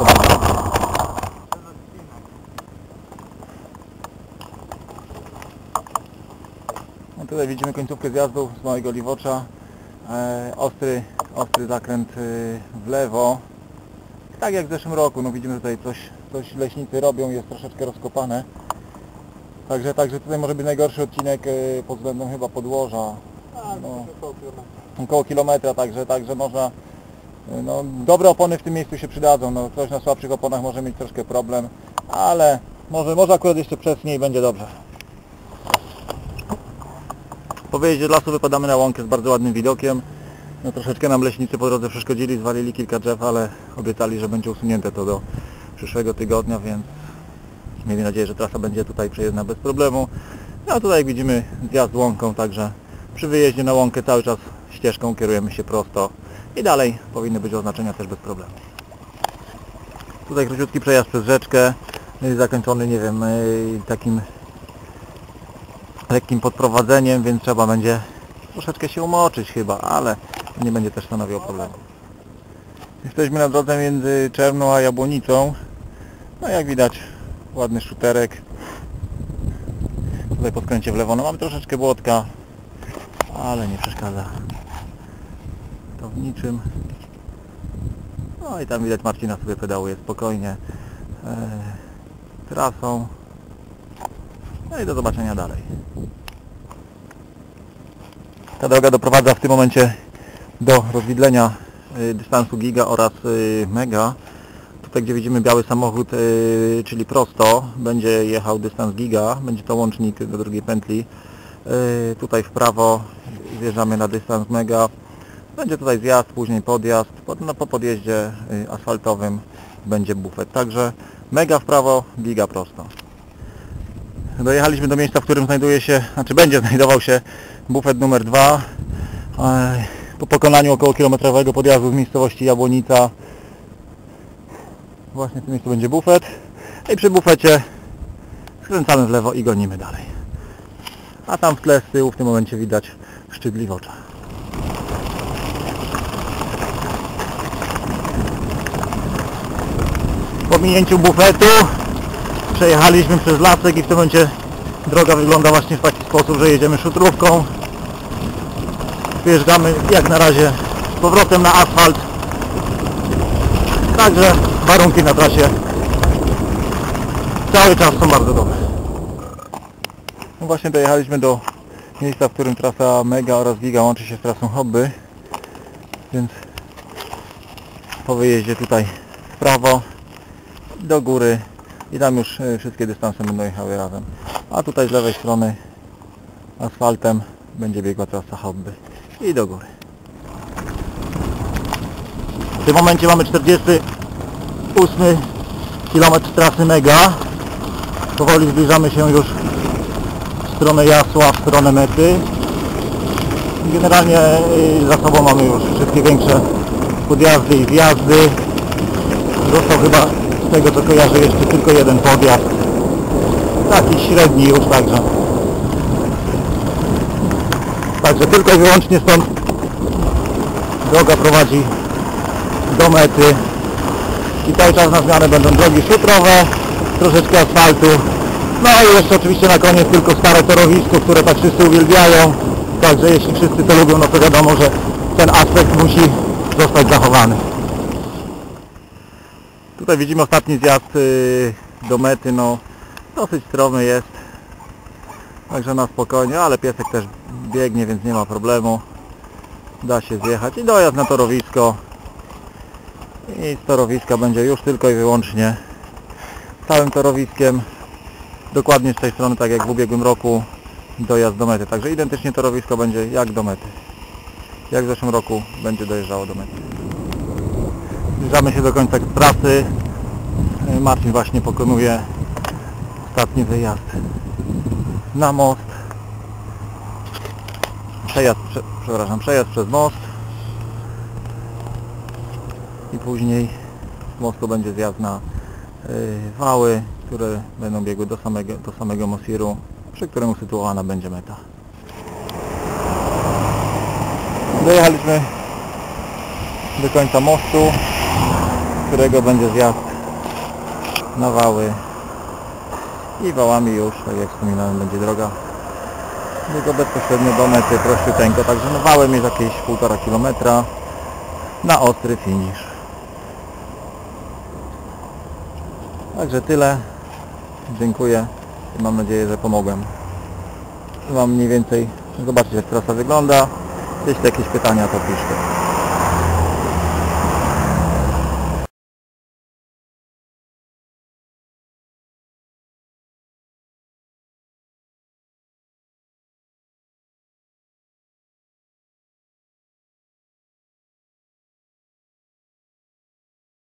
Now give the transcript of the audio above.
No tutaj widzimy końcówkę zjazdu z Małego Liwocza. E, ostry, ostry zakręt y, w lewo. Tak jak w zeszłym roku, no widzimy tutaj coś, coś leśnicy robią, jest troszeczkę rozkopane. Także, także tutaj może być najgorszy odcinek y, pod względem chyba podłoża. No, około kilometra, także, także można no, dobre opony w tym miejscu się przydadzą. No, ktoś na słabszych oponach może mieć troszkę problem, ale może, może akurat jeszcze przesnie i będzie dobrze. Po wyjeździe z lasu wypadamy na łąkę z bardzo ładnym widokiem. No troszeczkę nam leśnicy po drodze przeszkodzili, zwalili kilka drzew, ale obiecali, że będzie usunięte to do przyszłego tygodnia, więc miejmy nadzieję, że trasa będzie tutaj przejezdna bez problemu. No a tutaj jak widzimy zjazd łąką, także przy wyjeździe na łąkę cały czas ścieżką kierujemy się prosto i dalej powinny być oznaczenia też bez problemu. Tutaj króciutki przejazd przez rzeczkę, y, zakończony, nie wiem, y, takim lekkim podprowadzeniem, więc trzeba będzie troszeczkę się umoczyć chyba, ale nie będzie też stanowiło problemu. Jesteśmy na drodze między Czerwną a Jabłonicą. No jak widać ładny szuterek. Tutaj po skręcie w lewo. No mamy troszeczkę błotka, ale nie przeszkadza. To w niczym. No i tam widać Marcina sobie pedałuje spokojnie e, trasą. No i do zobaczenia dalej. Ta droga doprowadza w tym momencie do rozwidlenia y, dystansu giga oraz y, mega. Tutaj gdzie widzimy biały samochód, y, czyli prosto, będzie jechał dystans giga, będzie to łącznik do drugiej pętli. Tutaj w prawo zjeżdżamy na dystans mega. Będzie tutaj zjazd, później podjazd. Po, no, po podjeździe y, asfaltowym będzie bufet. Także mega w prawo, giga prosto. Dojechaliśmy do miejsca, w którym znajduje się, znaczy będzie znajdował się bufet numer 2. Po pokonaniu około kilometrowego podjazdu z miejscowości Jabłonica właśnie w tym miejscu będzie bufet. I przy bufecie skręcamy w lewo i gonimy dalej. A tam w tle z tyłu w tym momencie widać szczytliwocza. Po minięciu bufetu przejechaliśmy przez lasek i w tym momencie droga wygląda właśnie w taki sposób, że jedziemy szutrówką. Wjeżdżamy jak na razie z powrotem na asfalt. Także warunki na trasie cały czas są bardzo dobre. No właśnie dojechaliśmy do miejsca, w którym trasa Mega oraz Giga łączy się z trasą Hobby. Więc po wyjeździe tutaj w prawo do góry i tam już e, wszystkie dystanse będą jechały razem. A tutaj z lewej strony asfaltem będzie biegła trasa hobby i do góry. W tym momencie mamy 48 km trasy Mega. Powoli zbliżamy się już w stronę Jasła, w stronę mety. Generalnie y, za sobą mamy już wszystkie większe podjazdy i wjazdy. Został chyba z tego co kojarzę jeszcze tylko jeden podjazd. Taki średni już także. Także tylko i wyłącznie stąd droga prowadzi do mety. I cały czas na zmianę będą drogi szutrowe, troszeczkę asfaltu. No i jeszcze oczywiście na koniec tylko stare torowisko, które tak wszyscy uwielbiają. Także jeśli wszyscy to lubią, no to wiadomo, że ten aspekt musi zostać zachowany. Tutaj widzimy ostatni zjazd y, do mety, no dosyć stromy jest. Także na spokojnie, ale piesek też biegnie, więc nie ma problemu. Da się zjechać i dojazd na torowisko. I z torowiska będzie już tylko i wyłącznie całym torowiskiem. Dokładnie z tej strony, tak jak w ubiegłym roku, dojazd do mety. Także identycznie torowisko będzie jak do mety. Jak w zeszłym roku będzie dojeżdżało do mety. Zbliżamy się do końca trasy. Marcin właśnie pokonuje ostatni wyjazd na most. Przejazd, prze, przepraszam, przejazd przez most. I później z mostu będzie zjazd na y, wały, które będą biegły do samego, do samego Mosiru, przy którym usytuowana będzie meta. Dojechaliśmy do końca mostu, którego będzie zjazd na wały i wałami już, tak jak wspominałem, będzie droga Tylko bezpośrednio do mety prościuteńko, także no wałem jest jakieś 1,5 km na ostry finisz. Także tyle. Dziękuję i mam nadzieję, że pomogłem. Mam mniej więcej zobaczyć jak trasa wygląda. Jeśli jakieś pytania to piszcie.